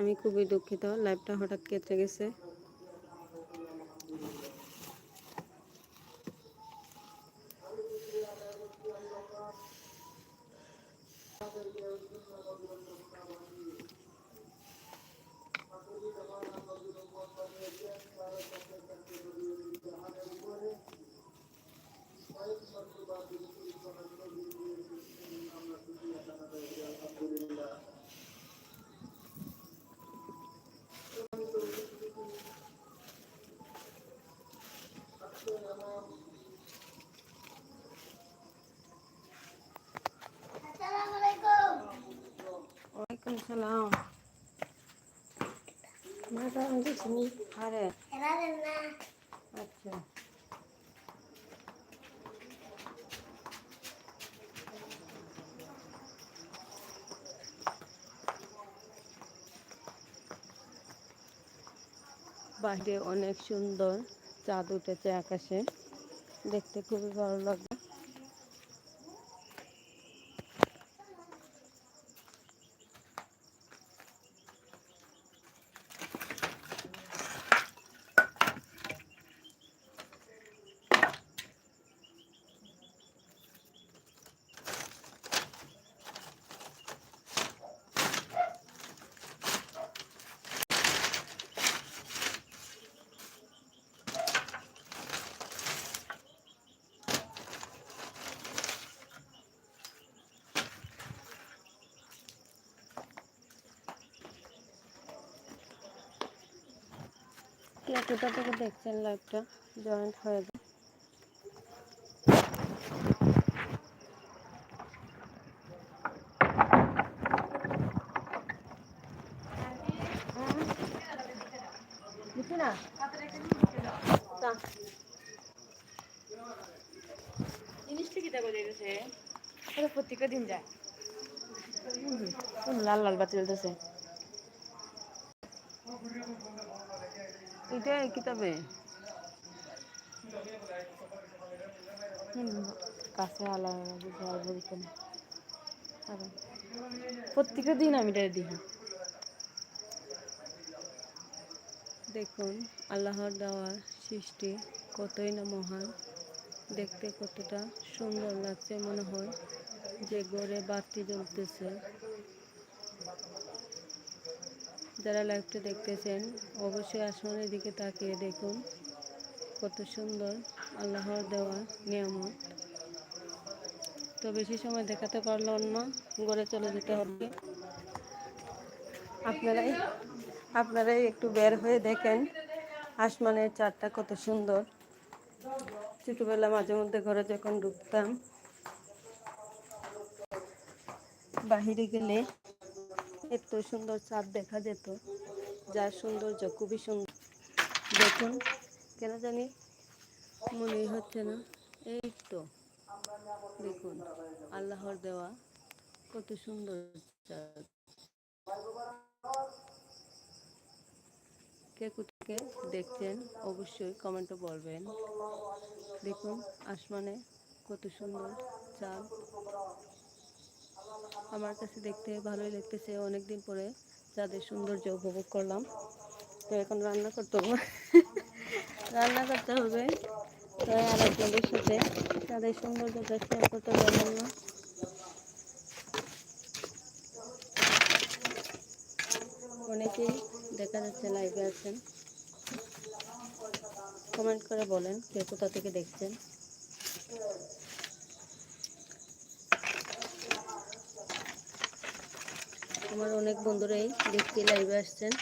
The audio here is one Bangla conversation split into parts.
আমি খুবই দুঃখিত লাইভটা হঠাৎ কেটে গেছে। না আচ্ছা বাইরে অনেক সুন্দর চাঁদ উঠেছে আকাশে দেখতে খুবই ভালো লাগবে কে কোথা থেকে দেখছেন লাইভটা জয়েন্ট হয়ে না? জিনিসটা প্রত্যেকটা দিন যায়। লাল লাল বাতি জ্বলতেছে। এটা কিতাবে কাছে আলা বুঝে আর বলতো না। প্রত্যেকটা দিন আমি এটা দিই। দেখুন আল্লাহর দেওয়া সৃষ্টি কতই না মহান। দেখতে কতটা সুন্দর লাগছে মনে হয় যে গড়ে বাতি জ্বলতেছে। যারা লাইভটা দেখতেছেন, অবশ্যই আসমানের দিকে তাকিয়ে দেখুন। কত সুন্দর আল্লাহর দেওয়া নিয়ামত। তো বেশি সময় দেখাতে পারলাম না ঘরে চলে যেতে হবে। আপনারাই আপনারাই একটু বের হয়ে দেখেন আসমানের চারটা কত সুন্দর। ছোটোবেলা মাঝে মধ্যে ঘরে যখন ঢুকতাম, বাহিরে গেলে এত সুন্দর চাঁদ দেখা যেত যার সৌন্দর্য খুবই সুন্দর। দেখুন, কেন জানি মনেই হচ্ছে না। এই তো, দেখুন, আল্লাহর দেওয়া কত সুন্দর চাঁদ। কে কোথাকে দেখছেন, অবশ্যই কমেন্টে বলবেন। দেখুন, আসমানে কত সুন্দর চাঁদ। আমার কাছে দেখতে ভালোই লাগতেছে। অনেকদিন পরে যাদের সৌন্দর্য উপভোগ করলাম। তো এখন রান্না করতে হবে। রান্না করতে হবে। তো আর আপনাদের সাথে চাঁদের সৌন্দর্যটা শেয়ার করতে পারলাম না অনেকেই দেখা যাচ্ছে লাইভে আছেন। কমেন্ট করে বলেন কে কোথা থেকে দেখছেন। আমার অনেক বন্ধুরাই দেখতে লাইভে আসছেন।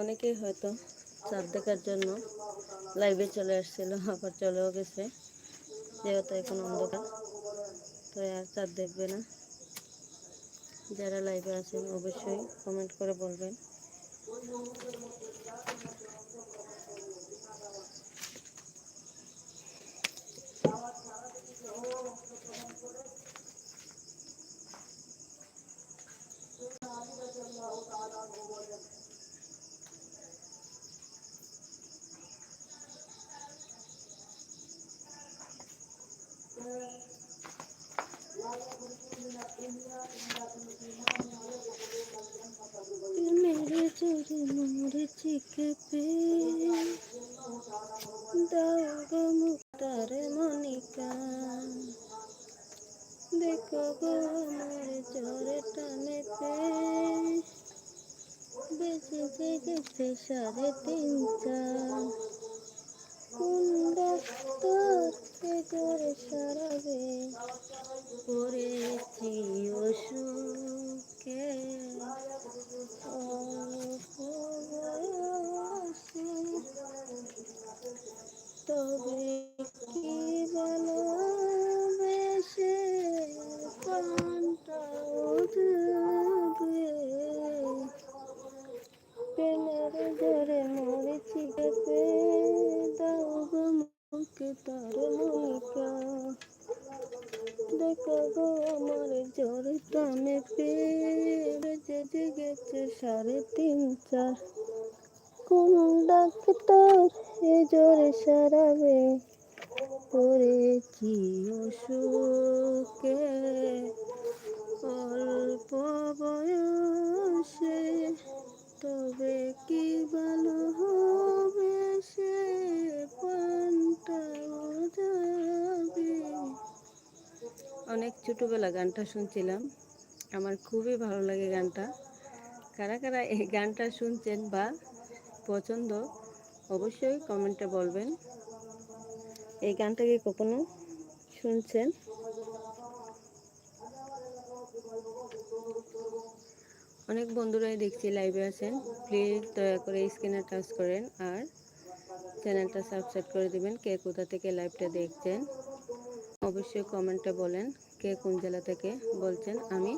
অনেকেই হয়তো চাঁদ দেখার জন্য লাইভে চলে আসছিল, আবার চলেও গেছে। যেহেতু এখন অন্ধকার, তো আর চাঁদ দেখবে না। যারা লাইভে আছেন, অবশ্যই কমেন্ট করে বলবেন। চোরে মরেছি কেঁপে দাগ মুক্তারে দেখো গো আমার জ্বরে টানে পে বেঁচে জেগেছে সাড়ে তিন চার। কোন ডাক্তার এ করে সারাবে? পড়েছি অসুখে। পড়েছি অসুখে অল্প বয়সে, তবে কি ভালো হবে সে যাবে অনেক ছোটোবেলা গানটা শুনছিলাম, আমার খুবই ভালো লাগে গানটা। কারা কারা এই গানটা শুনছেন বা পছন্দ, অবশ্যই কমেন্টে বলবেন। এই গানটা কি কখনো শুনছেন? অনেক বন্ধুরাই দেখছি লাইভে আছেন। প্লিজ দয়া করে স্ক্রিনে টাচ করেন আর চ্যানেলটা সাবস্ক্রাইব করে দিবেন, কে কোথা থেকে লাইভটা দেখছেন। অবশ্যই কমেন্টে বলেন, কে কোন জেলা থেকে বলছেন। আমি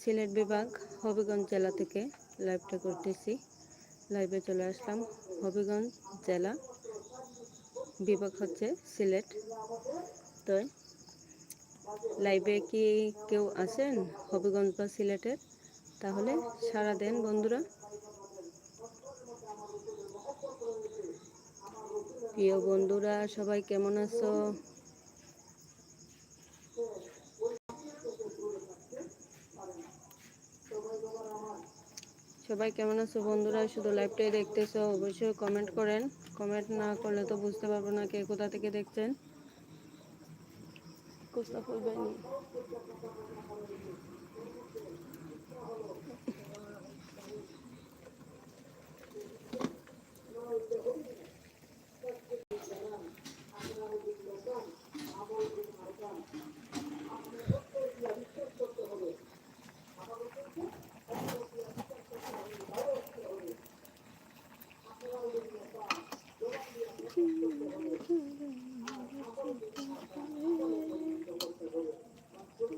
সিলেট বিভাগ, হবিগঞ্জ জেলা থেকে লাইভটা করতেছি। লাইভে চলে আসলাম, হবিগঞ্জ জেলা। বিভাগ হচ্ছে সিলেট। তো লাইভে কি কেউ আছেন হবিগঞ্জ বা সিলেটের? তাহলে সারা দেন বন্ধুরা। প্রিয় বন্ধুরা, সবাই কেমন আছো? সবাই কেমন আছো বন্ধুরা? শুধু লাইভটাই দেখতেছো, অবশ্যই কমেন্ট করেন। কমেন্ট না করলে তো বুঝতে পারব না কে কোথা থেকে দেখছেন। কোথা করবেন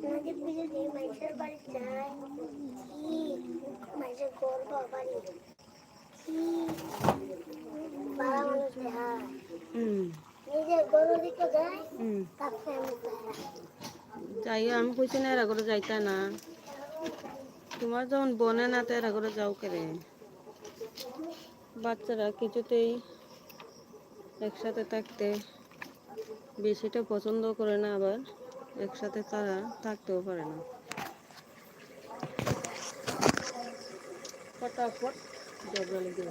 আমাদের পুজো দিয়ে মাইসের বাড়ি যাই কি মাইসের গর্ব বাড়ি কি বাড়া মানুষ যায় হুম নিজের গরু দিকে যায় হুম তারপরে আমি যাই। আমি কইছি না এরা করে যাইতা না। তোমার যখন বনে না তো এরা করে যাও কেরে বাচ্চারা কিছুতেই একসাথে থাকতে বেশিটা পছন্দ করে না, আবার একসাথে তারা থাকতেও পারে না। ফটাফট ঝগড়া লেগে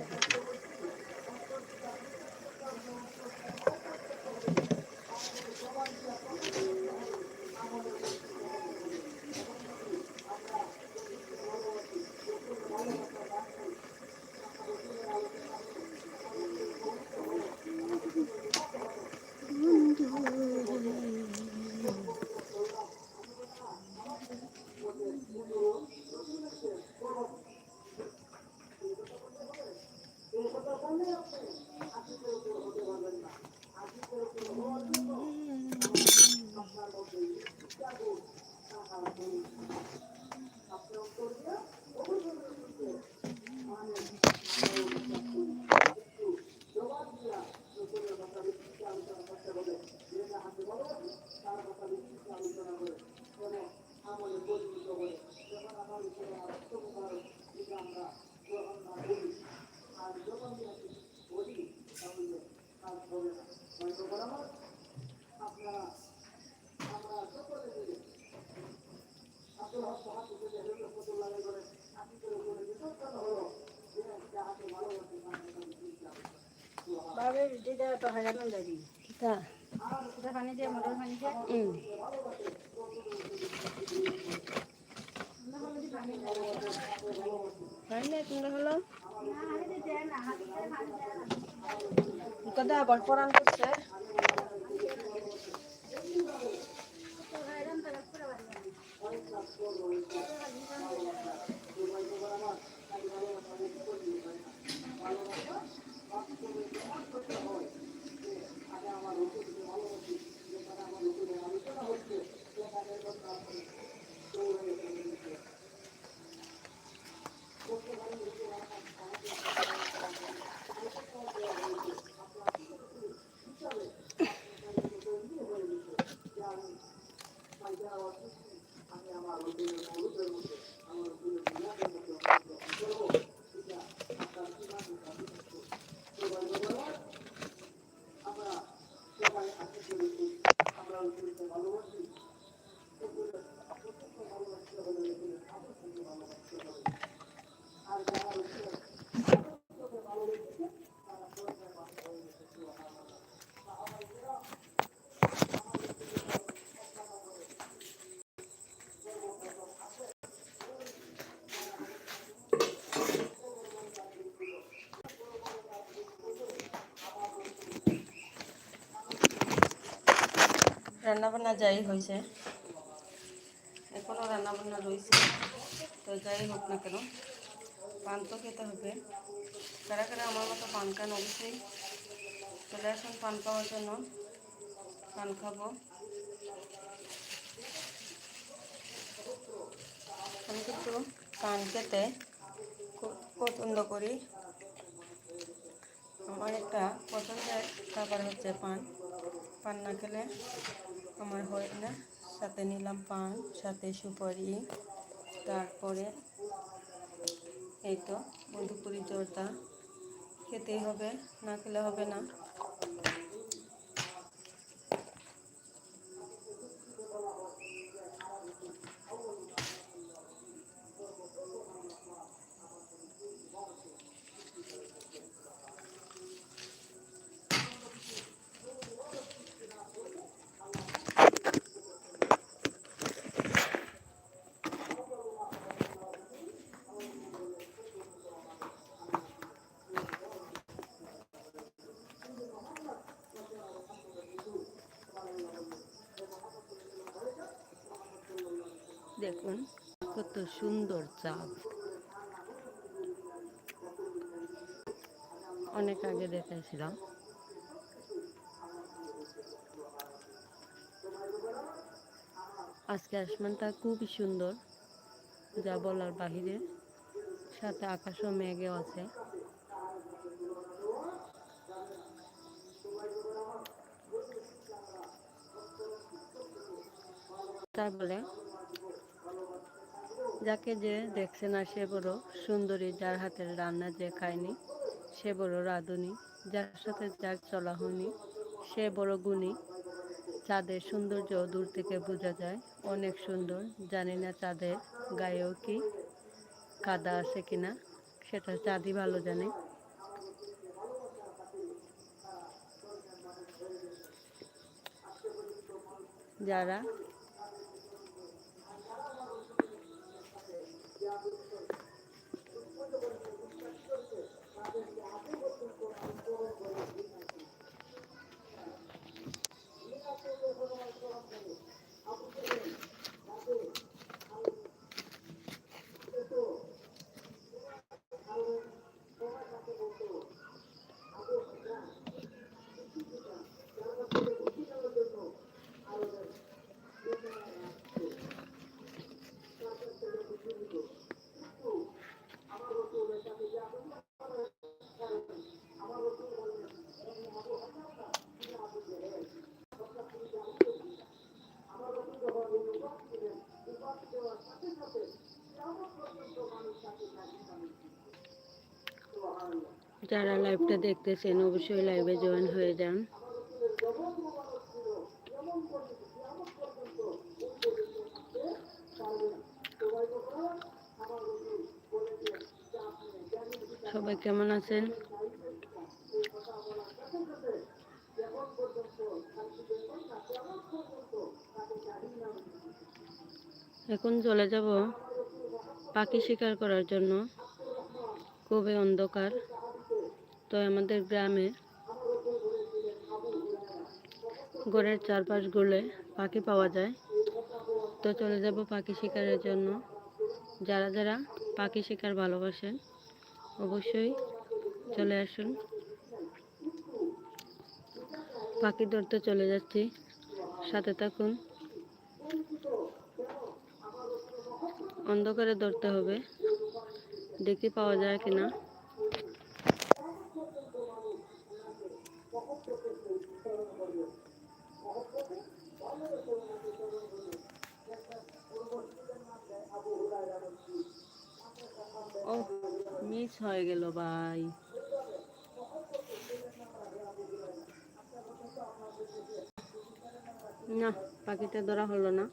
যাবে তো। হাজার নুন যাবি তা এটা পানি ভালোবাসি যে তারা আমার হুম আলোচনা না রান্না বান্না যাই হয়েছে। এখনও রান্না বান্না রয়েছে। তো যাই হোক না কেন, পান তো খেতে হবে। কারা কারা আমার মতো পান খান অবশ্যই। চলে আসুন পান খাওয়ার জন্য। পান খাব। আমি কিন্তু পান খেতে খুব পছন্দ করি। আমার একটা পছন্দের খাবার হচ্ছে পান। পান না খেলে আমার হয় না। সাথে নিলাম পান, সাথে সুপারি, তারপরে এই তো মধুপুরি জর্দা। খেতেই হবে, না খেলে হবে না। দেখুন, কত সুন্দর চাঁদ। অনেক আগে দেখাইছিলাম। আজকে আসমানটা খুবই সুন্দর, যা বলার বাহিরে। সাথে আকাশও মেঘেও আছে। তাই বলে যাকে যে দেখছে না সে বড় সুন্দরী, যার হাতের রান্না যে খায়নি, সে বড় রাঁধুনি, যার সাথে যার চলা হয়নি, সে বড় গুণী। চাঁদের সৌন্দর্য দূর থেকে বোঝা যায়, অনেক সুন্দর। জানি না চাঁদের গায়েও কি কাদা আছে কিনা, সেটা চাঁদই ভালো জানে। যারা যারা লাইভটা দেখতেছেন, অবশ্যই লাইভে জয়েন হয়ে যান। সবাই কেমন আছেন? এখন চলে যাব পাখি শিকার করার জন্য। খুবই অন্ধকার। তো আমাদের গ্রামে ঘরের চারপাশ ঘুরলে পাখি পাওয়া যায়। তো চলে যাব পাখি শিকারের জন্য। যারা যারা পাখি শিকার ভালোবাসেন, অবশ্যই চলে আসুন। পাখি ধরতে চলে যাচ্ছি। সাথে থাকুন। অন্ধকারে ধরতে হবে। দেখি পাওয়া যায় কিনা। মিস হয়ে গেল ভাই। না, পাখিটা ধরা হলো না।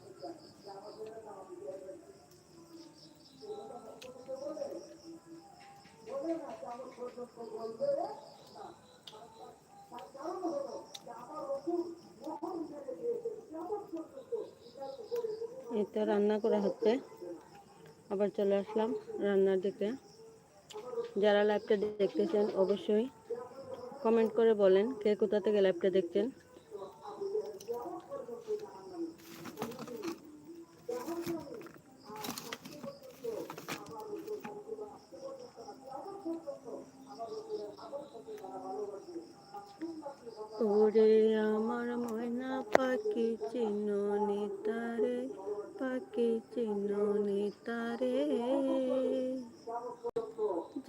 তো রান্না করা হচ্ছে। আবার চলে আসলাম রান্নার দিকে। যারা লাইভটা দেখতেছেন, অবশ্যই কমেন্ট করে বলেন কে কোথা থেকে লাইভটা দেখছেন। আমার ময়না পাখি চিননি তারে।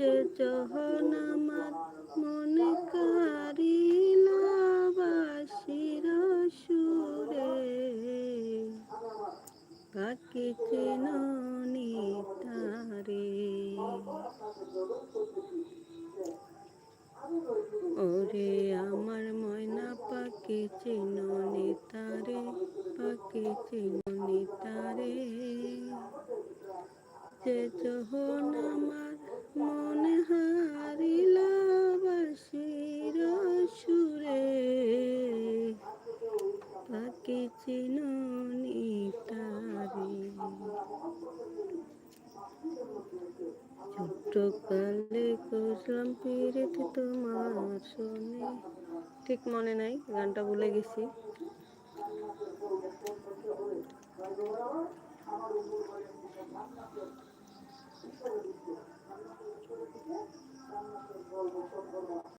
যে যখন আমার মনে সকালে খুঁজলাম পিরিত তোমার শুনে। ঠিক মনে নাই গানটা ভুলে গেছি।